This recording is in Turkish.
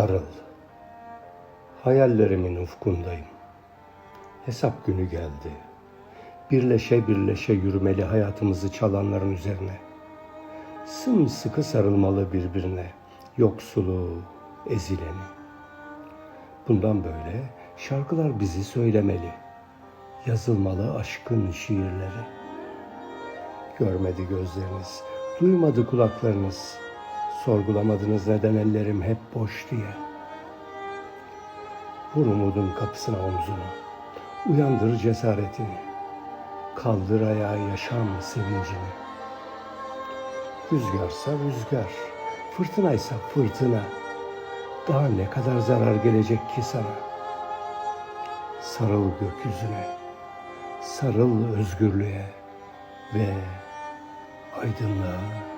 Sarıl. Hayallerimin ufkundayım. Hesap günü geldi. Birleşe birleşe yürümeli hayatımızı çalanların üzerine. Sımsıkı sarılmalı birbirine. Yoksulu, ezileni. Bundan böyle şarkılar bizi söylemeli. Yazılmalı aşkın şiirleri. Görmedi gözleriniz, duymadı kulaklarınız. Sorgulamadınız neden ellerim hep boş diye. Vur umudun kapısına omzunu. Uyandır cesaretini. Kaldır ayağa yaşam sevincini. Rüzgarsa rüzgar, fırtınaysa fırtına. Daha ne kadar zarar gelecek ki sana? Sarıl gökyüzüne, sarıl özgürlüğe ve aydınlığa.